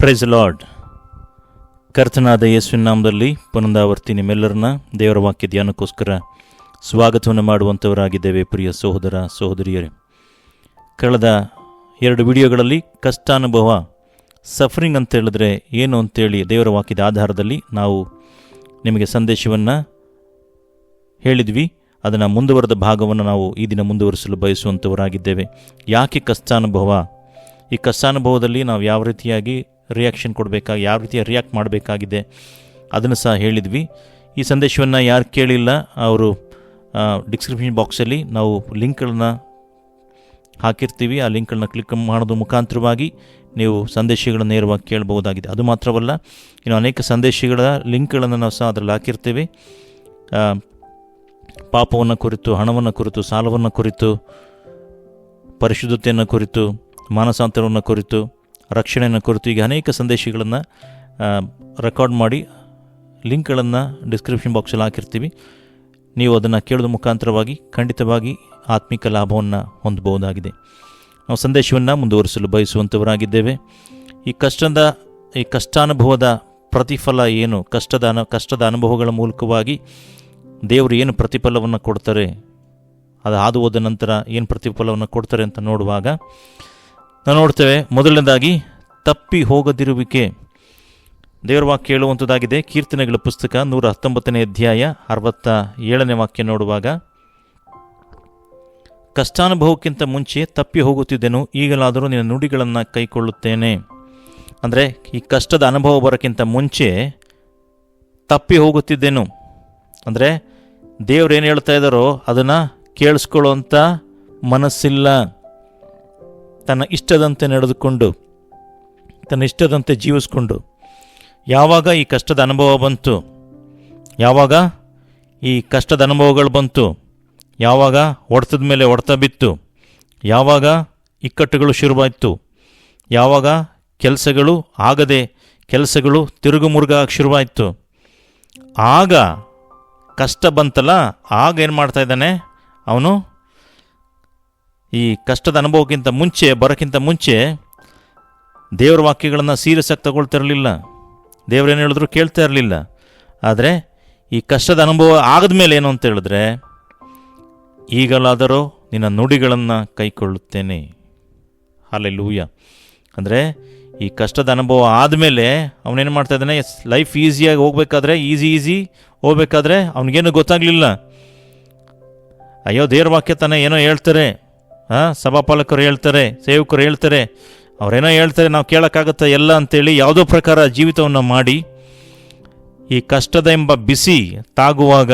Price lord ಕರ್ತನಾದ ಯೇಸುವಿನ ನಾಮದಲ್ಲಿ ಪುನಂದಾವರ್ತಿ ನಿಮ್ಮೆಲ್ಲರನ್ನ ದೇವರ ವಾಕ್ಯ ಧ್ಯಾನಕ್ಕೋಸ್ಕರ ಸ್ವಾಗತವನ್ನು ಮಾಡುವಂಥವರಾಗಿದ್ದೇವೆ ಪ್ರಿಯ ಸಹೋದರ ಸಹೋದರಿಯರೇ. ಕಳೆದ ಎರಡು ವಿಡಿಯೋಗಳಲ್ಲಿ ಕಷ್ಟಾನುಭವ ಸಫರಿಂಗ್ ಅಂತ ಹೇಳಿದ್ರೆ ಏನು ಅಂತೇಳಿ ದೇವರ ವಾಕ್ಯದ ಆಧಾರದಲ್ಲಿ ನಾವು ನಿಮಗೆ ಸಂದೇಶವನ್ನು ಹೇಳಿದ್ವಿ. ಅದನ್ನು ಮುಂದುವರೆದ ಭಾಗವನ್ನು ನಾವು ಈ ದಿನ ಮುಂದುವರಿಸಲು ಬಯಸುವಂಥವರಾಗಿದ್ದೇವೆ ಯಾಕೆ ಕಷ್ಟಾನುಭವ? ಈ ಕಷ್ಟಾನುಭವದಲ್ಲಿ ನಾವು ಯಾವ ರೀತಿಯಾಗಿ ರಿಯಾಕ್ಷನ್ ಕೊಡಬೇಕಾಗಿ ಯಾವ ರೀತಿಯ ರಿಯಾಕ್ಟ್ ಮಾಡಬೇಕಾಗಿದೆ ಅದನ್ನು ಸಹ ಹೇಳಿದ್ವಿ. ಈ ಸಂದೇಶವನ್ನು ಯಾರು ಕೇಳಿಲ್ಲ, ಅವರು ಡಿಸ್ಕ್ರಿಪ್ಷನ್ ಬಾಕ್ಸಲ್ಲಿ ನಾವು ಲಿಂಕ್ಗಳನ್ನು ಹಾಕಿರ್ತೀವಿ. ಆ ಲಿಂಕ್ಗಳನ್ನ ಕ್ಲಿಕ್ ಮಾಡೋದ್ರ ಮುಖಾಂತರವಾಗಿ ನೀವು ಸಂದೇಶಗಳನ್ನು ನೇರವಾಗಿ ಕೇಳಬಹುದಾಗಿದೆ. ಅದು ಮಾತ್ರವಲ್ಲ, ಇನ್ನು ಅನೇಕ ಸಂದೇಶಗಳ ಲಿಂಕ್ಗಳನ್ನು ನಾವು ಸಹ ಅದರಲ್ಲಿ ಹಾಕಿರ್ತೀವಿ. ಪಾಪವನ್ನು ಕುರಿತು, ಹಣವನ್ನು ಕುರಿತು, ಸಾಲವನ್ನು ಕುರಿತು, ಪರಿಶುದ್ಧತೆಯನ್ನು ಕುರಿತು, ಮಾನಸಾಂತರವನ್ನು ಕುರಿತು ರಕ್ಷಣೆಯನ್ನು ಕುರಿತು ಈಗ ಅನೇಕ ಸಂದೇಶಗಳನ್ನು ರೆಕಾರ್ಡ್ ಮಾಡಿ ಲಿಂಕ್ಗಳನ್ನು ಡಿಸ್ಕ್ರಿಪ್ಷನ್ ಬಾಕ್ಸಲ್ಲಿ ಹಾಕಿರ್ತೀವಿ. ನೀವು ಅದನ್ನು ಕೇಳೋದ ಮುಖಾಂತರವಾಗಿ ಖಂಡಿತವಾಗಿ ಆತ್ಮಿಕ ಲಾಭವನ್ನು ಹೊಂದಬಹುದಾಗಿದೆ. ನಾವು ಸಂದೇಶವನ್ನು ಮುಂದುವರಿಸಲು ಬಯಸುವಂಥವರಾಗಿದ್ದೇವೆ ಈ ಕಷ್ಟದ, ಈ ಕಷ್ಟಾನುಭವದ ಪ್ರತಿಫಲ ಏನು? ಕಷ್ಟದ ಅನು, ಕಷ್ಟದ ಅನುಭವಗಳ ಮೂಲಕವಾಗಿ ದೇವರು ಏನು ಪ್ರತಿಫಲವನ್ನು ಕೊಡ್ತಾರೆ, ಅದು ಹಾದು ಹೋದ ನಂತರ ಏನು ಪ್ರತಿಫಲವನ್ನು ಕೊಡ್ತಾರೆ ಅಂತ ನೋಡುವಾಗ ನಾವು ನೋಡ್ತೇವೆ ಮೊದಲನೇದಾಗಿ ತಪ್ಪಿ ಹೋಗದಿರುವಿಕೆ. ದೇವರ ವಾಕ್ಯ ಹೇಳುವಂಥದ್ದಾಗಿದೆ ಕೀರ್ತನೆಗಳ ಪುಸ್ತಕ ನೂರ ಹತ್ತೊಂಬತ್ತನೇ ಅಧ್ಯಾಯ ಅರವತ್ತ ಏಳನೇ ವಾಕ್ಯ ನೋಡುವಾಗ, ಕಷ್ಟಾನುಭವಕ್ಕಿಂತ ಮುಂಚೆ ತಪ್ಪಿ ಹೋಗುತ್ತಿದ್ದೆನು, ಈಗಲಾದರೂ ನಿನ್ನ ನುಡಿಗಳನ್ನು ಕೈಕೊಳ್ಳುತ್ತೇನೆ. ಅಂದರೆ ಈ ಕಷ್ಟದ ಅನುಭವ ಬರೋಕ್ಕಿಂತ ಮುಂಚೆ ತಪ್ಪಿ ಹೋಗುತ್ತಿದ್ದೇನು. ಅಂದರೆ ದೇವ್ರು ಏನು ಹೇಳ್ತಾ ಇದ್ದಾರೋ ಅದನ್ನು ಕೇಳಿಸ್ಕೊಳ್ಳೋ ಮನಸ್ಸಿಲ್ಲ. ತನ್ನ ಇಷ್ಟದಂತೆ ನಡೆದುಕೊಂಡು, ತನ್ನ ಇಷ್ಟದಂತೆ ಜೀವಿಸ್ಕೊಂಡು, ಯಾವಾಗ ಈ ಕಷ್ಟದ ಅನುಭವ ಬಂತು, ಯಾವಾಗ ಈ ಕಷ್ಟದ ಅನುಭವಗಳು ಬಂತು, ಯಾವಾಗ ಹೊಡೆತದ ಮೇಲೆ ಹೊಡೆತ ಬಿತ್ತು, ಯಾವಾಗ ಇಕ್ಕಟ್ಟುಗಳು ಶುರುವಾಯಿತು, ಯಾವಾಗ ಕೆಲಸಗಳು ಆಗದೆ ಕೆಲಸಗಳು ತಿರುಗು ಮುರುಗಾಗಕ್ಕೆ ಶುರುವಾಯಿತು. ಆಗ ಕಷ್ಟ ಬಂತಲ್ಲ, ಆಗ ಏನು ಮಾಡ್ತಾ ಇದ್ದಾನೆ? ಅವನು ಈ ಕಷ್ಟದ ಅನುಭವಕ್ಕಿಂತ ಮುಂಚೆ, ಬರೋಕ್ಕಿಂತ ಮುಂಚೆ ದೇವರ ವಾಕ್ಯಗಳನ್ನು ಸೀರಿಯಸ್ ಆಗಿ ತಗೊಳ್ತಾ ಇರಲಿಲ್ಲ. ದೇವ್ರೇನು ಹೇಳಿದ್ರು ಕೇಳ್ತಾ ಇರಲಿಲ್ಲ. ಆದರೆ ಈ ಕಷ್ಟದ ಅನುಭವ ಆಗದ ಮೇಲೆ ಏನು ಅಂತ ಹೇಳಿದ್ರೆ, ಈಗಲಾದರೂ ನಿನ್ನ ನುಡಿಗಳನ್ನು ಕೈಕೊಳ್ಳುತ್ತೇನೆ. ಅಲ್ಲೇ ಲೂಯ ಅಂದರೆ ಈ ಕಷ್ಟದ ಅನುಭವ ಆದಮೇಲೆ ಅವನೇನು ಮಾಡ್ತಾ ಇದ್ದಾನೆ ಲೈಫ್ ಈಸಿಯಾಗಿ ಹೋಗ್ಬೇಕಾದ್ರೆ ಈಸಿ ಈಸಿ ಹೋಗ್ಬೇಕಾದ್ರೆ ಅವನಿಗೇನು ಗೊತ್ತಾಗಲಿಲ್ಲ. ಅಯ್ಯೋ, ದೇವ್ರ ವಾಕ್ಯ ತಾನೇ ಏನೋ ಹೇಳ್ತಾರೆ. ಹಾಂ? ಸಭಾಪಾಲಕರು ಹೇಳ್ತಾರೆ, ಸೇವಕರು ಹೇಳ್ತಾರೆ, ಅವರೇನೋ ಹೇಳ್ತಾರೆ, ನಾವು ಕೇಳೋಕ್ಕಾಗುತ್ತೆ ಎಲ್ಲ ಅಂತೇಳಿ ಯಾವುದೋ ಪ್ರಕಾರ ಜೀವಿತವನ್ನು ಮಾಡಿ, ಈ ಕಷ್ಟದ ಎಂಬ ಬಿಸಿ ತಾಗುವಾಗ,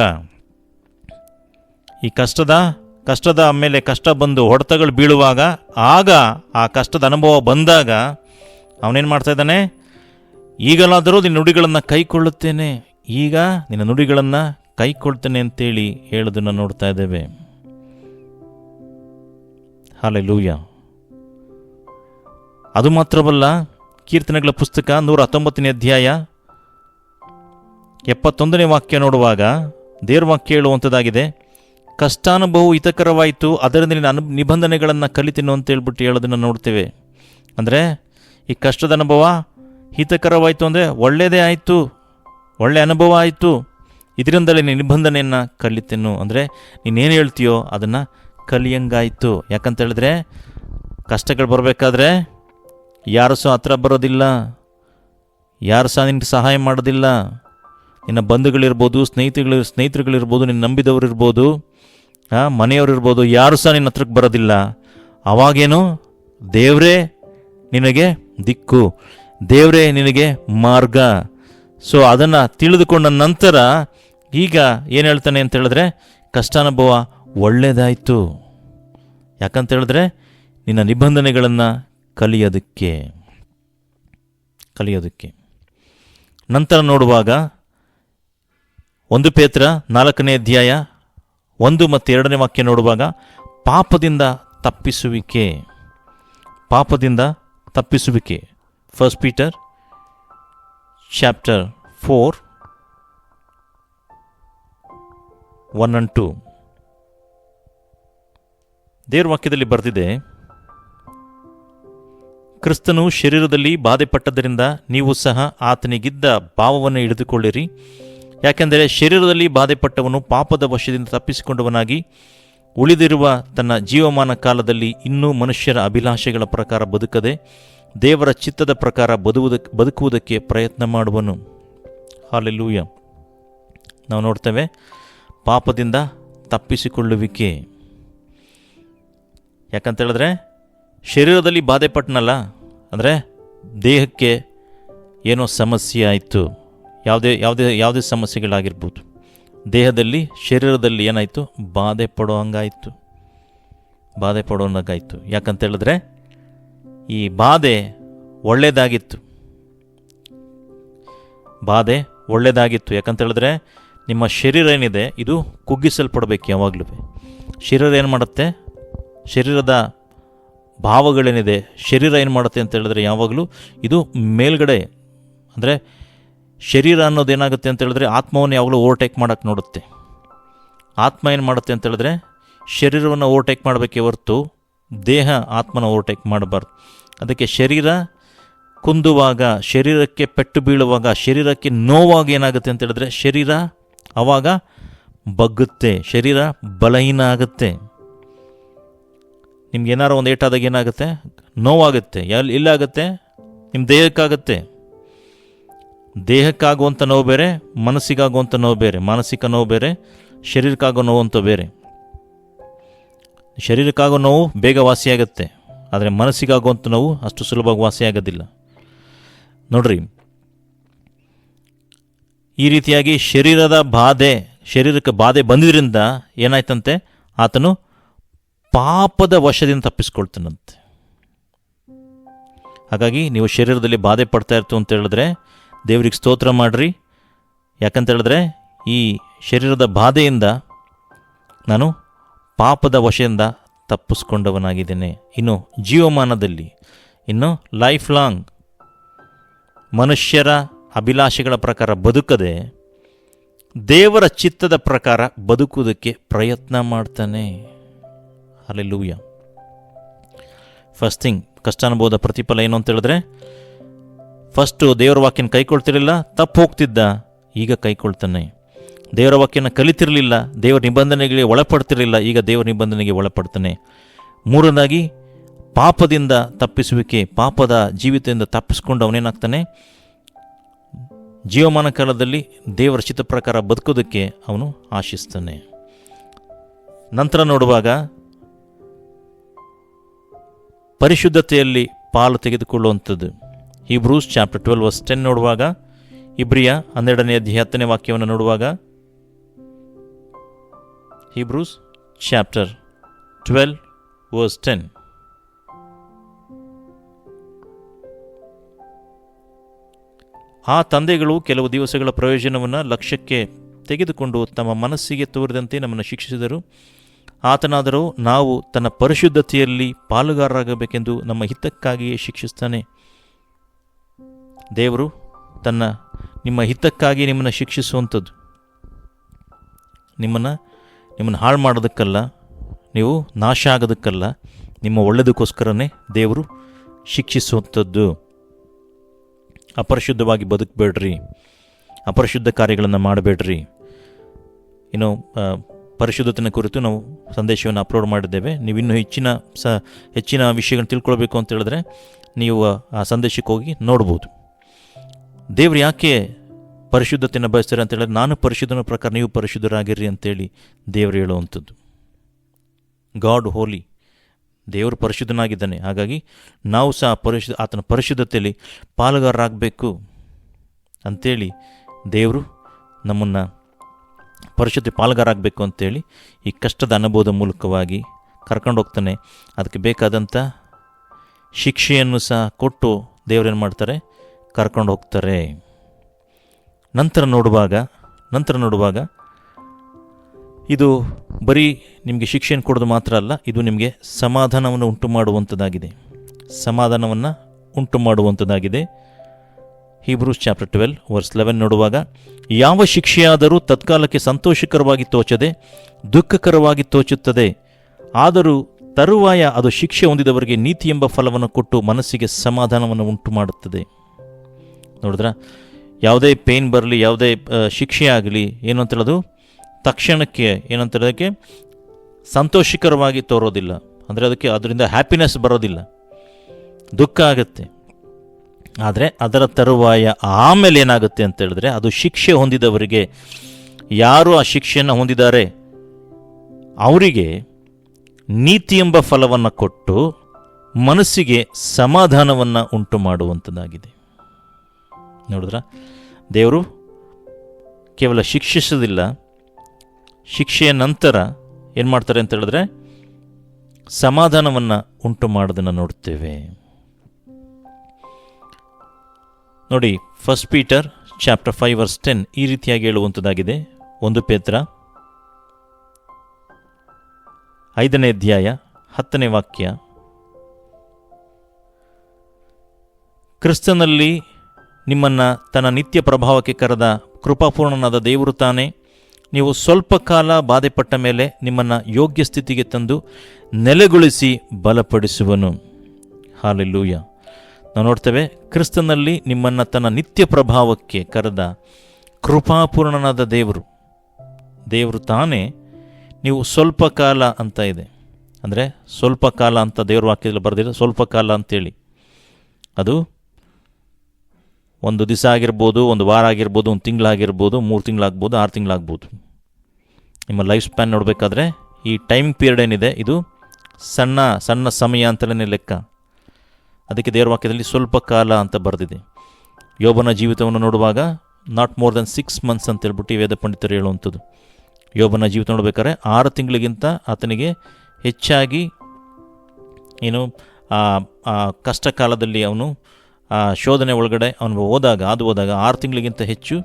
ಈ ಕಷ್ಟದ ಕಷ್ಟದ ಮೇಲೆ ಕಷ್ಟ ಬಂದು ಹೊಡೆತಗಳು ಬೀಳುವಾಗ, ಆಗ ಆ ಕಷ್ಟದ ಅನುಭವ ಬಂದಾಗ ಅವನೇನು ಮಾಡ್ತಾ ಇದ್ದಾನೆ? ಈಗಲಾದರೂ ನಿನ್ನ ನುಡಿಗಳನ್ನು ಕೈಕೊಳ್ಳುತ್ತೇನೆ. ಈಗ ನಿನ್ನ ನುಡಿಗಳನ್ನು ಕೈಕೊಳ್ತೇನೆ ಅಂತೇಳಿ ಹೇಳೋದನ್ನು ನೋಡ್ತಾ ಇದ್ದೇವೆ. ಹಾಲೆ ಲೂಯ ಅದು ಮಾತ್ರವಲ್ಲ, ಕೀರ್ತನೆಗಳ ಪುಸ್ತಕ ನೂರ ಹತ್ತೊಂಬತ್ತನೇ ಅಧ್ಯಾಯ, ಎಪ್ಪತ್ತೊಂದನೇ ವಾಕ್ಯ ನೋಡುವಾಗ ದೇವ್ರ ವಾಕ್ಯ ಹೇಳುವಂಥದ್ದಾಗಿದೆ ಕಷ್ಟಾನುಭವವು ಹಿತಕರವಾಯಿತು ಅದರಿಂದ ನಿನ್ನ ಅನು ನಿಬಂಧನೆಗಳನ್ನು ಕಲಿತೀನು ಅಂತ ಹೇಳ್ಬಿಟ್ಟು ಹೇಳೋದನ್ನು ನೋಡ್ತೇವೆ. ಅಂದರೆ, ಈ ಕಷ್ಟದ ಅನುಭವ ಹಿತಕರವಾಯಿತು ಅಂದರೆ ಒಳ್ಳೆಯದೇ ಆಯಿತು ಒಳ್ಳೆಯ ಅನುಭವ ಆಯಿತು, ಇದರಿಂದಲೇ ನಿನ್ನ ನಿಬಂಧನೆಯನ್ನು ಕಲಿತೇನು. ಅಂದರೆ ನೀನೇನು ಹೇಳ್ತೀಯೋ ಅದನ್ನು ಕಲಿಯಂಗಾಯಿತು. ಯಾಕಂತ ಹೇಳಿದ್ರೆ ಕಷ್ಟಗಳು ಬರಬೇಕಾದ್ರೆ ಯಾರು ಸಹ ಹತ್ರ ಬರೋದಿಲ್ಲ, ಯಾರು ಸಹ ನಿನಗೆ ಸಹಾಯ ಮಾಡೋದಿಲ್ಲ. ನಿನ್ನ ಬಂಧುಗಳಿರ್ಬೋದು, ಸ್ನೇಹಿತಗಳು, ಸ್ನೇಹಿತರುಗಳಿರ್ಬೋದು, ನಿನ್ನ ನಂಬಿದವರು ಇರ್ಬೋದು ಹಾಂ ಮನೆಯವರು ಇರ್ಬೋದು ಯಾರು ಸಹ ನಿನ್ನ ಹತ್ರಕ್ಕೆ ಬರೋದಿಲ್ಲ. ಅವಾಗೇನು? ದೇವರೇ ನಿನಗೆ ದಿಕ್ಕು. ದೇವರೇ ನಿನಗೆ ಮಾರ್ಗ. ಸೊ, ಅದನ್ನು ತಿಳಿದುಕೊಂಡ ನಂತರ ಈಗ ಏನು ಹೇಳ್ತಾನೆ ಅಂತ ಹೇಳಿದ್ರೆ, ಕಷ್ಟಾನುಭವ ಒಳ್ಳೆಯದಾಯಿತು ಯಾಕಂತ ಹೇಳಿದ್ರೆ, ನಿನ್ನ ನಿಬಂಧನೆಗಳನ್ನು ಕಲಿಯೋದಕ್ಕೆ ಕಲಿಯೋದಕ್ಕೆ. ನಂತರ ನೋಡುವಾಗ, ಒಂದು ಪೇತ್ರ ನಾಲ್ಕನೇ ಅಧ್ಯಾಯ ಒಂದು ಮತ್ತು ಎರಡನೇ ವಾಕ್ಯ ನೋಡುವಾಗ, ಪಾಪದಿಂದ ತಪ್ಪಿಸುವಿಕೆ. ಪಾಪದಿಂದ ತಪ್ಪಿಸುವಿಕೆ. First Peter chapter four one and two ದೇವ್ರ ವಾಕ್ಯದಲ್ಲಿ ಬರೆದಿದೆ, ಕ್ರಿಸ್ತನು ಶರೀರದಲ್ಲಿ ಬಾಧೆಪಟ್ಟದ್ದರಿಂದ ನೀವು ಸಹ ಆತನಿಗಿದ್ದ ಭಾವವನ್ನು ಹಿಡಿದುಕೊಳ್ಳಿರಿ. ಯಾಕೆಂದರೆ ಶರೀರದಲ್ಲಿ ಬಾಧೆಪಟ್ಟವನು ಪಾಪದ ವಶದಿಂದ ತಪ್ಪಿಸಿಕೊಂಡವನಾಗಿ ಉಳಿದಿರುವ ತನ್ನ ಜೀವಮಾನ ಕಾಲದಲ್ಲಿ ಇನ್ನೂ ಮನುಷ್ಯರ ಅಭಿಲಾಷೆಗಳ ಪ್ರಕಾರ ಬದುಕದೆ, ದೇವರ ಚಿತ್ತದ ಪ್ರಕಾರ ಬದುಕುವುದಕ್ಕೆ ಪ್ರಯತ್ನ ಮಾಡುವನು. ಹಾಲೆಲ್ಲೂಯ ನಾವು ನೋಡ್ತೇವೆ, ಪಾಪದಿಂದ ತಪ್ಪಿಸಿಕೊಳ್ಳುವಿಕೆ. ಯಾಕಂತ ಹೇಳಿದ್ರೆ ಶರೀರದಲ್ಲಿ ಬಾಧೆ ಪಟ್ಟನಲ್ಲ ಅಂದರೆ ದೇಹಕ್ಕೆ ಏನೋ ಸಮಸ್ಯೆ ಆಯಿತು. ಯಾವುದೇ ಯಾವುದೇ ಯಾವುದೇ ಸಮಸ್ಯೆಗಳಾಗಿರ್ಬೋದು. ದೇಹದಲ್ಲಿ, ಶರೀರದಲ್ಲಿ ಏನಾಯಿತು? ಬಾಧೆ ಪಡೋ ಹಂಗಾಯಿತು. ಬಾಧೆ ಪಡೋ ಹಂಗಾಯಿತು. ಯಾಕಂತೇಳಿದ್ರೆ ಈ ಬಾಧೆ ಒಳ್ಳೆಯದಾಗಿತ್ತು ಬಾಧೆ ಒಳ್ಳೆಯದಾಗಿತ್ತು ಯಾಕಂತೇಳಿದ್ರೆ ನಿಮ್ಮ ಶರೀರ ಏನಿದೆ? ಇದು ಕುಗ್ಗಿಸಲ್ಪಡಬೇಕು ಯಾವಾಗಲೂ. ಶರೀರ ಏನು ಮಾಡುತ್ತೆ? ಶರೀರದ ಭಾವಗಳೇನಿದೆ, ಶರೀರ ಏನು ಮಾಡುತ್ತೆ ಅಂತ ಹೇಳಿದ್ರೆ ಯಾವಾಗಲೂ ಇದು ಮೇಲ್ಗಡೆ, ಅಂದರೆ ಶರೀರ ಅನ್ನೋದು ಏನಾಗುತ್ತೆ ಅಂತ ಹೇಳಿದ್ರೆ ಆತ್ಮವನ್ನು ಯಾವಾಗಲೂ ಓವರ್ಟೇಕ್ ಮಾಡೋಕ್ಕೆ ನೋಡುತ್ತೆ. ಆತ್ಮ ಏನು ಮಾಡುತ್ತೆ ಅಂತ ಹೇಳಿದ್ರೆ ಶರೀರವನ್ನು ಓವರ್ಟೇಕ್ ಮಾಡಬೇಕೇ ಹೊರತು ದೇಹ ಆತ್ಮನ ಓವರ್ಟೇಕ್ ಮಾಡಬಾರ್ದು. ಅದಕ್ಕೆ ಶರೀರ ಕುಂದುವಾಗ, ಶರೀರಕ್ಕೆ ಪೆಟ್ಟು ಬೀಳುವಾಗ, ಶರೀರಕ್ಕೆ ನೋವಾಗ ಏನಾಗುತ್ತೆ ಅಂತ ಹೇಳಿದ್ರೆ ಶರೀರ ಆವಾಗ ಬಗ್ಗುತ್ತೆ, ಶರೀರ ಬಲಹೀನ ಆಗುತ್ತೆ. ನಿಮ್ಗೆ ಏನಾರು ಒಂದು ಏಟಾದಾಗ ಏನಾಗುತ್ತೆ? ನೋವಾಗುತ್ತೆ. ಎಲ್ಲಿ, ಇಲ್ಲಾಗುತ್ತೆ? ನಿಮ್ಮ ದೇಹಕ್ಕಾಗುತ್ತೆ. ದೇಹಕ್ಕಾಗುವಂಥ ನೋವು ಬೇರೆ, ಮನಸ್ಸಿಗಾಗುವಂಥ ನೋವು ಬೇರೆ, ಮಾನಸಿಕ ನೋವು ಬೇರೆ ಶರೀರಕ್ಕಾಗೋ ನೋವು ಅಂತ ಬೇರೆ. ಶರೀರಕ್ಕಾಗೋ ನೋವು ಬೇಗ ವಾಸಿಯಾಗುತ್ತೆ. ಆದರೆ ಮನಸ್ಸಿಗಾಗುವಂಥ ನೋವು ಅಷ್ಟು ಸುಲಭವಾಗಿ ವಾಸಿಯಾಗೋದಿಲ್ಲ. ನೋಡ್ರಿ, ಈ ರೀತಿಯಾಗಿ ಶರೀರದ ಬಾಧೆ, ಶರೀರಕ್ಕೆ ಬಾಧೆ ಬಂದಿದ್ದರಿಂದ ಏನಾಯ್ತಂತೆ? ಆತನು ಪಾಪದ ವಶದಿಂದ ತಪ್ಪಿಸ್ಕೊಳ್ತಾನಂತೆ. ಹಾಗಾಗಿ ನೀವು ಶರೀರದಲ್ಲಿ ಬಾಧೆ ಪಡ್ತಾ ಇರ್ತು ಅಂತ ಹೇಳಿದ್ರೆ ದೇವ್ರಿಗೆ ಸ್ತೋತ್ರ ಮಾಡಿರಿ. ಯಾಕಂತ ಹೇಳಿದ್ರೆ ಈ ಶರೀರದ ಬಾಧೆಯಿಂದ ನಾನು ಪಾಪದ ವಶದಿಂದ ತಪ್ಪಿಸ್ಕೊಂಡವನಾಗಿದ್ದೇನೆ. ಇನ್ನು ಜೀವಮಾನದಲ್ಲಿ, ಇನ್ನು ಲೈಫ್ ಲಾಂಗ್ ಮನುಷ್ಯರ ಅಭಿಲಾಷೆಗಳ ಪ್ರಕಾರ ಬದುಕದೆ ದೇವರ ಚಿತ್ತದ ಪ್ರಕಾರ ಬದುಕುವುದಕ್ಕೆ ಪ್ರಯತ್ನ ಮಾಡ್ತಾನೆ. ಅಲ್ಲೆಲ್ಲೂಯ ಫಸ್ಟ್ ಥಿಂಗ್ ಕಷ್ಟ ಅನುಭವದ ಪ್ರತಿಫಲ ಏನು ಅಂತ ಹೇಳಿದ್ರೆ ಫಸ್ಟು ದೇವರ ವಾಕ್ಯನ ಕೈಕೊಳ್ತಿರಲಿಲ್ಲ, ತಪ್ಪು ಹೋಗ್ತಿದ್ದ, ಈಗ ಕೈಕೊಳ್ತಾನೆ. ದೇವರ ವಾಕ್ಯನ ಕಲಿತಿರಲಿಲ್ಲ, ದೇವರ ನಿಬಂಧನೆಗಳಿಗೆ ಒಳಪಡ್ತಿರಲಿಲ್ಲ, ಈಗ ದೇವರ ನಿಬಂಧನೆಗೆ ಒಳಪಡ್ತಾನೆ. ಮೂರನಾಗಿ ಪಾಪದಿಂದ ತಪ್ಪಿಸುವಿಕೆ, ಪಾಪದ ಜೀವಿತದಿಂದ ತಪ್ಪಿಸ್ಕೊಂಡು ಅವನೇನಾಗ್ತಾನೆ? ಜೀವಮಾನ ಕಾಲದಲ್ಲಿ ದೇವರ ಚಿತ್ತ ಪ್ರಕಾರ ಬದುಕೋದಕ್ಕೆ ಅವನು ಆಶಿಸ್ತಾನೆ. ನಂತರ ನೋಡುವಾಗ ಪರಿಶುದ್ಧತೆಯಲ್ಲಿ ಪಾಲು ತೆಗೆದುಕೊಳ್ಳುವಂಥದ್ದು. ಈ Hebrews chapter twelve verse ten ನೋಡುವಾಗ, ಇಬ್ರಿಯ ಹನ್ನೆರಡನೇ ಅಧ್ಯಾಯ ಹತ್ತನೇ ವಾಕ್ಯವನ್ನು ನೋಡುವಾಗ Hebrews chapter twelve verse ten. ಆ ತಂದೆಗಳು ಕೆಲವು ದಿವಸಗಳ ಪ್ರಯೋಜನವನ್ನು ಲಕ್ಷ್ಯಕ್ಕೆ ತೆಗೆದುಕೊಂಡು ತಮ್ಮ ಮನಸ್ಸಿಗೆ ತೋರಿದಂತೆ ನಮ್ಮನ್ನು ಶಿಕ್ಷಿಸಿದರು. ಆತನಾದರೂ ನಾವು ತನ್ನ ಪರಿಶುದ್ಧತೆಯಲ್ಲಿ ಪಾಲುಗಾರರಾಗಬೇಕೆಂದು ನಮ್ಮ ಹಿತಕ್ಕಾಗಿಯೇ ಶಿಕ್ಷಿಸ್ತಾನೆ ದೇವರು ತನ್ನ ನಿಮ್ಮ ಹಿತಕ್ಕಾಗಿ ನಿಮ್ಮನ್ನು ಶಿಕ್ಷಿಸುವಂಥದ್ದು. ನಿಮ್ಮನ್ನು ನಿಮ್ಮನ್ನು ಹಾಳು ಮಾಡೋದಕ್ಕಲ್ಲ ನೀವು ನಾಶ ಆಗೋದಕ್ಕಲ್ಲ, ನಿಮ್ಮ ಒಳ್ಳೆಯದಕ್ಕೋಸ್ಕರನೇ ದೇವರು ಶಿಕ್ಷಿಸುವಂಥದ್ದು. ಅಪರಿಶುದ್ಧವಾಗಿ ಬದುಕಬೇಡ್ರಿ. ಅಪರಿಶುದ್ಧ ಕಾರ್ಯಗಳನ್ನು ಮಾಡಬೇಡ್ರಿ. ಇನ್ನು ಆ, ಪರಿಶುದ್ಧತೆನ ಕುರಿತು ನಾವು ಸಂದೇಶವನ್ನು ಅಪ್ಲೋಡ್ ಮಾಡಿದ್ದೇವೆ. ನೀವು ಇನ್ನೂ ಹೆಚ್ಚಿನ ಸ ಹೆಚ್ಚಿನ ವಿಷಯಗಳನ್ನು ತಿಳ್ಕೊಳ್ಬೇಕು ಅಂತ ಹೇಳಿದ್ರೆ ನೀವು ಆ ಸಂದೇಶಕ್ಕೆ ಹೋಗಿ ನೋಡ್ಬೋದು. ದೇವ್ರು ಯಾಕೆ ಪರಿಶುದ್ಧತೆಯನ್ನು ಬಯಸ್ತಾರೆ ಅಂತ ಹೇಳಿದ್ರೆ ನಾನು ಪರಿಶುದ್ಧನ ಪ್ರಕಾರ ನೀವು ಪರಿಶುದ್ಧರಾಗಿರ್ರಿ ಅಂತೇಳಿ ದೇವರು ಹೇಳುವಂಥದ್ದು. God holy. ದೇವರು ಪರಿಶುದ್ಧನಾಗಿದ್ದಾನೆ. ಹಾಗಾಗಿ ನಾವು ಸಹ ಪರಿಶುದ್ಧ ಆತನ ಪರಿಶುದ್ಧತೆಯಲ್ಲಿ ಪಾಲುಗಾರರಾಗಬೇಕು ಅಂಥೇಳಿ ದೇವರು ನಮ್ಮನ್ನು ಪರಿಶುದ್ಧ ಪಾಲುಗಾರಾಗಬೇಕು ಅಂತೇಳಿ ಈ ಕಷ್ಟದ ಅನುಭವದ ಮೂಲಕವಾಗಿ ಕರ್ಕೊಂಡು ಹೋಗ್ತಾನೆ. ಅದಕ್ಕೆ ಬೇಕಾದಂಥ ಶಿಕ್ಷೆಯನ್ನು ಸಹ ಕೊಟ್ಟು ದೇವರೇನು ಮಾಡ್ತಾರೆ? ಕರ್ಕೊಂಡು ಹೋಗ್ತಾರೆ. ನಂತರ ನೋಡುವಾಗ ನಂತರ ನೋಡುವಾಗ ಇದು ಬರೀ ನಿಮಗೆ ಶಿಕ್ಷೆಯನ್ನು ಕೊಡೋದು ಮಾತ್ರ ಅಲ್ಲ, ಇದು ನಿಮಗೆ ಸಮಾಧಾನವನ್ನು ಉಂಟು ಮಾಡುವಂಥದ್ದಾಗಿದೆ ಸಮಾಧಾನವನ್ನು ಉಂಟು ಮಾಡುವಂಥದ್ದಾಗಿದೆ Hebrews chapter twelve, verse eleven ನೋಡುವಾಗ, ಯಾವ ಶಿಕ್ಷೆಯಾದರೂ ತತ್ಕಾಲಕ್ಕೆ ಸಂತೋಷಕರವಾಗಿ ತೋಚದೆ, ದುಃಖಕರವಾಗಿ ತೋಚುತ್ತದೆ, ಆದರೂ ತರುವಾಯ ಅದು ಶಿಕ್ಷೆ ಹೊಂದಿದವರಿಗೆ ನೀತಿ ಎಂಬ ಫಲವನ್ನು ಕೊಟ್ಟು ಮನಸ್ಸಿಗೆ ಸಮಾಧಾನವನ್ನು ಉಂಟು ಮಾಡುತ್ತದೆ ನೋಡಿದ್ರ? ಯಾವುದೇ ಪೇನ್ ಬರಲಿ, ಯಾವುದೇ ಶಿಕ್ಷೆ ಆಗಲಿ, ಏನು ಅಂತ ತಕ್ಷಣಕ್ಕೆ ಏನಂತ ಹೇಳೋದಕ್ಕೆ ಸಂತೋಷಕರವಾಗಿ ತೋರೋದಿಲ್ಲ. ಅಂದರೆ ಅದಕ್ಕೆ ಅದರಿಂದ ಹ್ಯಾಪಿನೆಸ್ ಬರೋದಿಲ್ಲ. ದುಃಖ ಆಗುತ್ತೆ. ಆದರೆ ಅದರ ತರುವಾಯ ಆಮೇಲೆ ಏನಾಗುತ್ತೆ ಅಂತ ಹೇಳಿದ್ರೆ ಅದು ಶಿಕ್ಷೆ ಹೊಂದಿದವರಿಗೆ, ಯಾರು ಆ ಶಿಕ್ಷೆಯನ್ನು ಹೊಂದಿದ್ದಾರೆ? ಅವರಿಗೆ ನೀತಿ ಎಂಬ ಫಲವನ್ನು ಕೊಟ್ಟು ಮನಸ್ಸಿಗೆ ಸಮಾಧಾನವನ್ನು ಉಂಟು ಮಾಡುವಂಥದ್ದಾಗಿದೆ ನೋಡಿದ್ರ? ದೇವರು ಕೇವಲ ಶಿಕ್ಷಿಸೋದಿಲ್ಲ ಶಿಕ್ಷೆಯ ನಂತರ ಏನು ಮಾಡ್ತಾರೆ ಅಂತ ಹೇಳಿದ್ರೆ ಸಮಾಧಾನವನ್ನು ಉಂಟು ಮಾಡೋದನ್ನು ನೋಡ್ತೇವೆ. ನೋಡಿ first Peter chapter five verse ten ಈ ರೀತಿಯಾಗಿ ಹೇಳುವಂಥದ್ದಾಗಿದೆ ಒಂದು ಪೇತ್ರ. ಐದನೇ ಅಧ್ಯಾಯ ಹತ್ತನೇ ವಾಕ್ಯ. ಕ್ರಿಸ್ತನಲ್ಲಿ ನಿಮ್ಮನ್ನು ತನ್ನ ನಿತ್ಯ ಪ್ರಭಾವಕ್ಕೆ ಕರೆದ ಕೃಪಾಪೂರ್ಣನಾದ ದೇವರು ತಾನೆ. ನೀವು ಸ್ವಲ್ಪ ಕಾಲ ಬಾಧೆಪಟ್ಟ ಮೇಲೆ ನಿಮ್ಮನ್ನು ಯೋಗ್ಯ ಸ್ಥಿತಿಗೆ ತಂದು ನೆಲೆಗೊಳಿಸಿ ಬಲಪಡಿಸುವನು. ಹಾಲೆಲ್ಲೂಯ ನಾವು ನೋಡ್ತೇವೆ, ಕ್ರಿಸ್ತನಲ್ಲಿ ನಿಮ್ಮನ್ನು ತನ್ನ ನಿತ್ಯ ಪ್ರಭಾವಕ್ಕೆ ಕರೆದ ಕೃಪಾಪೂರ್ಣನಾದ ದೇವರು. ದೇವರು ತಾನೇ ನೀವು ಸ್ವಲ್ಪ ಕಾಲ ಅಂತ ಇದೆ. ಅಂದರೆ ಸ್ವಲ್ಪ ಕಾಲ ಅಂತ ದೇವರು ವಾಕ್ಯದಲ್ಲಿ ಬರೆದಿದೆ, ಸ್ವಲ್ಪ ಕಾಲ ಅಂತೇಳಿ. ಅದು ಒಂದು ದಿವಸ ಆಗಿರ್ಬೋದು, ಒಂದು ವಾರ ಆಗಿರ್ಬೋದು, ಒಂದು ತಿಂಗಳಾಗಿರ್ಬೋದು ಮೂರು ತಿಂಗಳಾಗ್ಬೋದು ಆರು ತಿಂಗಳಾಗ್ಬೋದು ನಿಮ್ಮ ಲೈಫ್ ಸ್ಪ್ಯಾನ್ ನೋಡಬೇಕಾದ್ರೆ ಈ ಟೈಮ್ ಪೀರಿಯಡ್ ಏನಿದೆ, ಇದು ಸಣ್ಣ ಸಣ್ಣ ಸಮಯ ಅಂತಲೇ ಲೆಕ್ಕ. ಅದಕ್ಕೆ ದೇವರ ವಾಕ್ಯದಲ್ಲಿ ಸ್ವಲ್ಪ ಕಾಲ ಅಂತ ಬರೆದಿದೆ. ಯೋಬನ ಜೀವಿತವನ್ನು ನೋಡುವಾಗ not more than six months ಅಂತ ಹೇಳ್ಬಿಟ್ಟು ವೇದ ಪಂಡಿತರು ಹೇಳುವಂಥದ್ದು. ಯೋಬನ ಜೀವಿತ ನೋಡ್ಬೇಕಾದ್ರೆ ಆರು ತಿಂಗಳಿಗಿಂತ ಆತನಿಗೆ ಹೆಚ್ಚಾಗಿ ಏನು ಕಷ್ಟ ಕಾಲದಲ್ಲಿ ಅವನು ಶೋಧನೆ ಒಳಗಡೆ ಅವನು ಹೋದಾಗ ಅದು ಹೋದಾಗ ಆರು ತಿಂಗಳಿಗಿಂತ ಹೆಚ್ಚು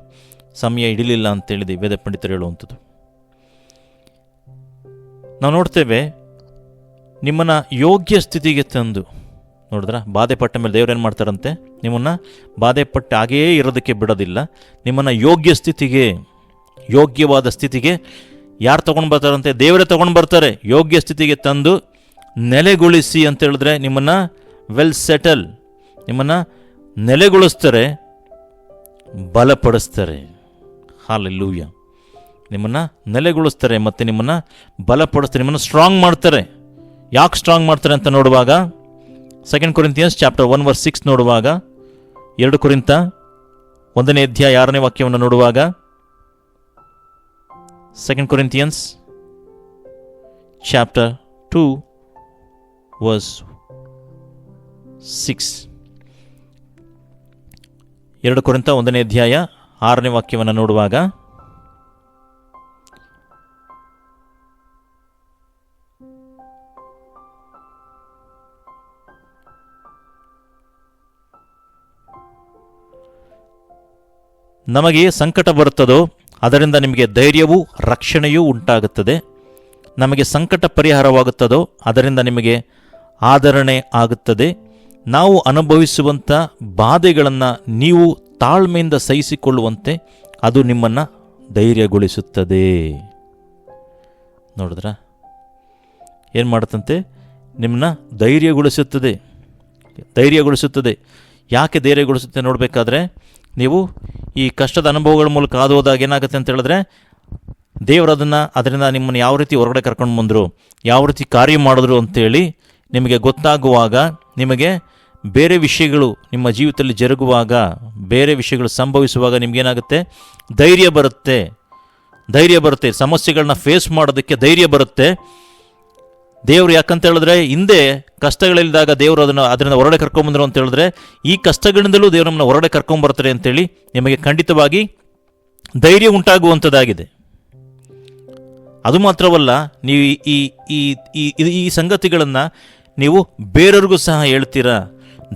ಸಮಯ ಹಿಡಿಲಿಲ್ಲ ಅಂತೇಳಿದೆ ವೇದ ಪಂಡಿತರು ಹೇಳುವಂಥದ್ದು. ನಾವು ನೋಡ್ತೇವೆ, ನಿಮ್ಮನ್ನು ಯೋಗ್ಯ ಸ್ಥಿತಿಗೆ ತಂದು ನೋಡಿದ್ರ? ಬಾಧೆ ಪಟ್ಟ ಮೇಲೆ ದೇವ್ರು ಏನು ಮಾಡ್ತಾರಂತೆ? ನಿಮ್ಮನ್ನು ಬಾಧೆ ಪಟ್ಟ ಹಾಗೆಯೇ ಇರೋದಕ್ಕೆ ಬಿಡೋದಿಲ್ಲ. ನಿಮ್ಮನ್ನು ಯೋಗ್ಯ ಸ್ಥಿತಿಗೆ, ಯೋಗ್ಯವಾದ ಸ್ಥಿತಿಗೆ ಯಾರು ತೊಗೊಂಡು ಬರ್ತಾರಂತೆ? ದೇವರೇ ತೊಗೊಂಡು ಬರ್ತಾರೆ. ಯೋಗ್ಯ ಸ್ಥಿತಿಗೆ ತಂದು ನೆಲೆಗೊಳಿಸಿ ಅಂತ ಹೇಳಿದ್ರೆ ನಿಮ್ಮನ್ನು ವೆಲ್ ಸೆಟಲ್ ನಿಮ್ಮನ್ನು ನೆಲೆಗೊಳಿಸ್ತಾರೆ, ಬಲಪಡಿಸ್ತಾರೆ. ಹಾಲೆಲ್ಲೂಯ್ಯ ನಿಮ್ಮನ್ನು ನೆಲೆಗೊಳಿಸ್ತಾರೆ ಮತ್ತು ನಿಮ್ಮನ್ನು ಬಲಪಡಿಸ್ತಾರೆ, ನಿಮ್ಮನ್ನು ಸ್ಟ್ರಾಂಗ್ ಮಾಡ್ತಾರೆ. ಯಾಕೆ ಸ್ಟ್ರಾಂಗ್ ಮಾಡ್ತಾರೆ ಅಂತ ನೋಡುವಾಗ second Corinthians chapter one verse six ನೋಡುವಾಗ, ಎರಡು ಕುರಿತ ಒಂದನೇ ಅಧ್ಯಾಯ ಆರನೇ ವಾಕ್ಯವನ್ನು ನೋಡುವಾಗ second Corinthians chapter two verse six ಎರಡು ಕುರಿತ ಒಂದನೇ ಅಧ್ಯಾಯ ಆರನೇ ವಾಕ್ಯವನ್ನು ನೋಡುವಾಗ ನಮಗೆ ಸಂಕಟ ಬರುತ್ತದೋ, ಅದರಿಂದ ನಿಮಗೆ ಧೈರ್ಯವೂ ರಕ್ಷಣೆಯೂ ಉಂಟಾಗುತ್ತದೆ. ನಮಗೆ ಸಂಕಟ ಪರಿಹಾರವಾಗುತ್ತದೋ, ಅದರಿಂದ ನಿಮಗೆ ಆದರಣೆ ಆಗುತ್ತದೆ. ನಾವು ಅನುಭವಿಸುವಂಥ ಬಾಧೆಗಳನ್ನು ನೀವು ತಾಳ್ಮೆಯಿಂದ ಸಹಿಸಿಕೊಳ್ಳುವಂತೆ ಅದು ನಿಮ್ಮನ್ನು ಧೈರ್ಯಗೊಳಿಸುತ್ತದೆ. ನೋಡಿದ್ರ? ಏನು ಮಾಡುತ್ತಂತೆ? ನಿಮ್ಮನ್ನ ಧೈರ್ಯಗೊಳಿಸುತ್ತದೆ. ಧೈರ್ಯಗೊಳಿಸುತ್ತದೆ. ಯಾಕೆ ಧೈರ್ಯಗೊಳಿಸುತ್ತೆ ನೋಡಬೇಕಾದ್ರೆ, ನೀವು ಈ ಕಷ್ಟದ ಅನುಭವಗಳ ಮೂಲಕ ಹಾದು ಹೋದಾಗ ಏನಾಗುತ್ತೆ ಅಂತ ಹೇಳಿದ್ರೆ, ದೇವರು ಅದನ್ನು ಅದರಿಂದ ನಿಮ್ಮನ್ನು ಯಾವ ರೀತಿ ಹೊರಗಡೆ ಕರ್ಕೊಂಡು ಬಂದರು, ಯಾವ ರೀತಿ ಕಾರ್ಯ ಮಾಡಿದ್ರು ಅಂತೇಳಿ ನಿಮಗೆ ಗೊತ್ತಾಗುವಾಗ ನಿಮಗೆ ಬೇರೆ ವಿಷಯಗಳು ನಿಮ್ಮ ಜೀವಿತದಲ್ಲಿ ಜರುಗುವಾಗ, ಬೇರೆ ವಿಷಯಗಳು ಸಂಭವಿಸುವಾಗ ನಿಮಗೇನಾಗುತ್ತೆ? ಧೈರ್ಯ ಬರುತ್ತೆ. ಧೈರ್ಯ ಬರುತ್ತೆ. ಸಮಸ್ಯೆಗಳನ್ನ ಫೇಸ್ ಮಾಡೋದಕ್ಕೆ ಧೈರ್ಯ ಬರುತ್ತೆ. ದೇವರು ಯಾಕಂತ ಹೇಳಿದ್ರೆ, ಹಿಂದೆ ಕಷ್ಟಗಳಿಲ್ಲದಾಗ ದೇವರು ಅದನ್ನು ಅದರಿಂದ ಹೊರಡೆ ಕರ್ಕೊಂಬಂದರು ಅಂತ ಹೇಳಿದ್ರೆ, ಈ ಕಷ್ಟಗಳಿಂದಲೂ ದೇವರು ನಮ್ಮನ್ನು ಹೊರಡೆ ಕರ್ಕೊಂಬರ್ತಾರೆ ಅಂತೇಳಿ ನಿಮಗೆ ಖಂಡಿತವಾಗಿ ಧೈರ್ಯ ಉಂಟಾಗುವಂಥದ್ದಾಗಿದೆ ಅದು ಮಾತ್ರವಲ್ಲ, ನೀವು ಈ ಈ ಈ ಈ- ಸಂಗತಿಗಳನ್ನು ನೀವು ಬೇರೆಯವ್ರಿಗೂ ಸಹ ಹೇಳ್ತೀರಾ?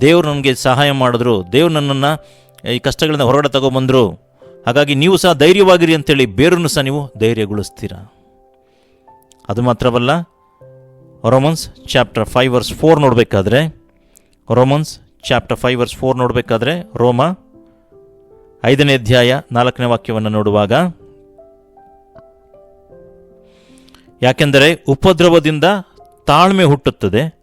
ದೇವರು ನನಗೆ ಸಹಾಯ ಮಾಡಿದ್ರು, ದೇವ್ರು ನನ್ನನ್ನು ಈ ಕಷ್ಟಗಳಿಂದ ಹೊರಗಡೆ ತಗೊಂಬಂದರು ಹಾಗಾಗಿ ನೀವು ಸಹ ಧೈರ್ಯವಾಗಿರಿ ಅಂತೇಳಿ ಬೇರನ್ನು ಸಹ ನೀವು ಧೈರ್ಯಗೊಳಿಸ್ತೀರಾ? ಅದು ಮಾತ್ರವಲ್ಲ Romans chapter five verse four ನೋಡಬೇಕಾದ್ರೆ, Romans chapter five verse four ನೋಡಬೇಕಾದ್ರೆ, ರೋಮ ಐದನೇ ಅಧ್ಯಾಯ ನಾಲ್ಕನೇ ವಾಕ್ಯವನ್ನು ನೋಡುವಾಗ, ಯಾಕೆಂದರೆ ಉಪದ್ರವದಿಂದ ತಾಳ್ಮೆ ಹುಟ್ಟುತ್ತದೆ,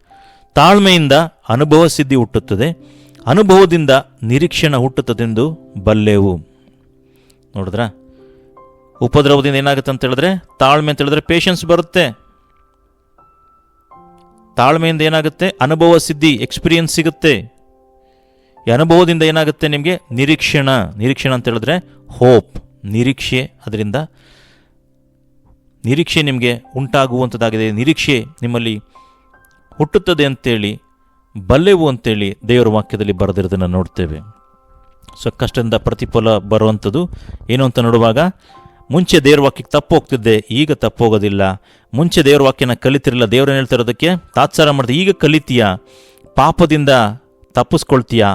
ತಾಳ್ಮೆಯಿಂದ ಅನುಭವ ಸಿದ್ಧಿ ಹುಟ್ಟುತ್ತದೆ, ಅನುಭವದಿಂದ ನಿರೀಕ್ಷಣ ಹುಟ್ಟುತ್ತದೆಂದು ಬಲ್ಲೆವು. ನೋಡಿದ್ರಾ? ಉಪದ್ರವದಿಂದ ಏನಾಗುತ್ತೆ ಅಂತ ಹೇಳಿದ್ರೆ, ತಾಳ್ಮೆ ಅಂತ ಹೇಳಿದ್ರೆ ಪೇಷನ್ಸ್ ಬರುತ್ತೆ. ತಾಳ್ಮೆಯಿಂದ ಏನಾಗುತ್ತೆ? ಅನುಭವ ಸಿದ್ಧಿ ಎಕ್ಸ್ಪೀರಿಯನ್ಸ್ ಸಿಗುತ್ತೆ. ಈ ಅನುಭವದಿಂದ ಏನಾಗುತ್ತೆ ನಿಮಗೆ? ನಿರೀಕ್ಷಣ. ನಿರೀಕ್ಷಣ ಅಂತ ಹೇಳಿದ್ರೆ ಹೋಪ್ ನಿರೀಕ್ಷೆ. ಅದರಿಂದ ನಿರೀಕ್ಷೆ ನಿಮಗೆ ಉಂಟಾಗುವಂಥದ್ದಾಗಿದೆ. ನಿರೀಕ್ಷೆ ನಿಮ್ಮಲ್ಲಿ ಹುಟ್ಟುತ್ತದೆ ಅಂತೇಳಿ, ಬಲ್ಲೆವು ಅಂತೇಳಿ ದೇವರ ವಾಕ್ಯದಲ್ಲಿ ಬರೆದಿರೋದನ್ನು ನೋಡ್ತೇವೆ. ಸೊ ಕಷ್ಟದಿಂದ ಪ್ರತಿಫಲ ಬರುವಂಥದ್ದು ಏನು ಅಂತ ನೋಡುವಾಗ ಮುಂಚೆ ದೇವ್ರ ವಾಕ್ಯಕ್ಕೆ ತಪ್ಪು ಹೋಗ್ತಿದ್ದೆ ಈಗ ತಪ್ಪು ಹೋಗೋದಿಲ್ಲ ಮುಂಚೆ ದೇವ್ರ ವಾಕ್ಯನ ಕಲಿತಿರಲಿಲ್ಲ ದೇವ್ರನ್ನ ಹೇಳ್ತಿರೋದಕ್ಕೆ? ತಾತ್ಸಾರ ಮಾಡಿದೆ, ಈಗ ಕಲಿತೀಯ? ಪಾಪದಿಂದ ತಪ್ಪಿಸ್ಕೊಳ್ತೀಯ?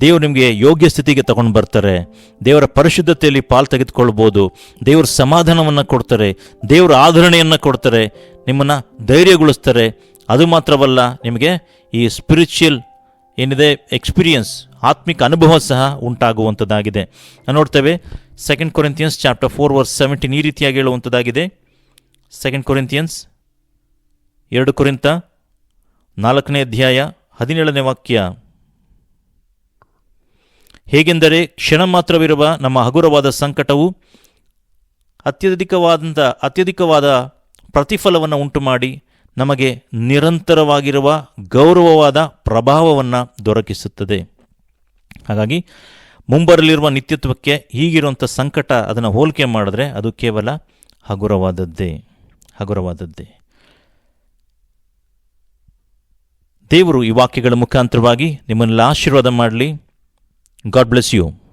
ದೇವ್ರು ನಿಮಗೆ ಯೋಗ್ಯ ಸ್ಥಿತಿಗೆ ತಗೊಂಡು ಬರ್ತಾರೆ. ದೇವರ ಪರಿಶುದ್ಧತೆಯಲ್ಲಿ ಪಾಲು ತೆಗೆದುಕೊಳ್ಬೋದು. ದೇವ್ರ ಸಮಾಧಾನವನ್ನು ಕೊಡ್ತಾರೆ. ದೇವರ ಆಧರಣೆಯನ್ನು ಕೊಡ್ತಾರೆ. ನಿಮ್ಮನ್ನು ಧೈರ್ಯಗೊಳಿಸ್ತಾರೆ. ಅದು ಮಾತ್ರವಲ್ಲ, ನಿಮಗೆ ಈ ಸ್ಪಿರಿಚುಯಲ್ ಏನಿದೆ ಎಕ್ಸ್ಪೀರಿಯನ್ಸ್ ಆತ್ಮಿಕ ಅನುಭವ ಸಹ ಉಂಟಾಗುವಂಥದ್ದಾಗಿದೆ. ನೋಡ್ತೇವೆ second Corinthians chapter four verse seventeen ಈ ರೀತಿಯಾಗಿ ಹೇಳುವಂಥದ್ದಾಗಿದೆ. ಸೆಕೆಂಡ್ ಕೊರೆಂತಿಯನ್ಸ್ ಎರಡು ಕುರಿತ ನಾಲ್ಕನೇ ಅಧ್ಯಾಯ ಹದಿನೇಳನೇ ವಾಕ್ಯ. ಹೇಗೆಂದರೆ ಕ್ಷಣ ಮಾತ್ರವಿರುವ ನಮ್ಮ ಹಗುರವಾದ ಸಂಕಟವು ಅತ್ಯಧಿಕವಾದಂಥ ಅತ್ಯಧಿಕವಾದ ಪ್ರತಿಫಲವನ್ನು ಉಂಟು ಮಾಡಿ ನಮಗೆ ನಿರಂತರವಾಗಿರುವ ಗೌರವವಾದ ಪ್ರಭಾವವನ್ನು ದೊರಕಿಸುತ್ತದೆ. ಹಾಗಾಗಿ ಮುಂಬರಲಿರುವ ನಿತ್ಯತ್ವಕ್ಕೆ ಹೀಗಿರುವಂಥ ಸಂಕಟ ಅದನ್ನು ಹೋಲಿಕೆ ಮಾಡಿದ್ರೆ ಅದು ಕೇವಲ ಹಗುರವಾದದ್ದೇ ಹಗುರವಾದದ್ದೇ. ದೇವರು ಈ ವಾಕ್ಯಗಳ ಮುಖಾಂತರವಾಗಿ ನಿಮ್ಮನ್ನೆಲ್ಲ ಆಶೀರ್ವಾದ ಮಾಡಲಿ. God bless you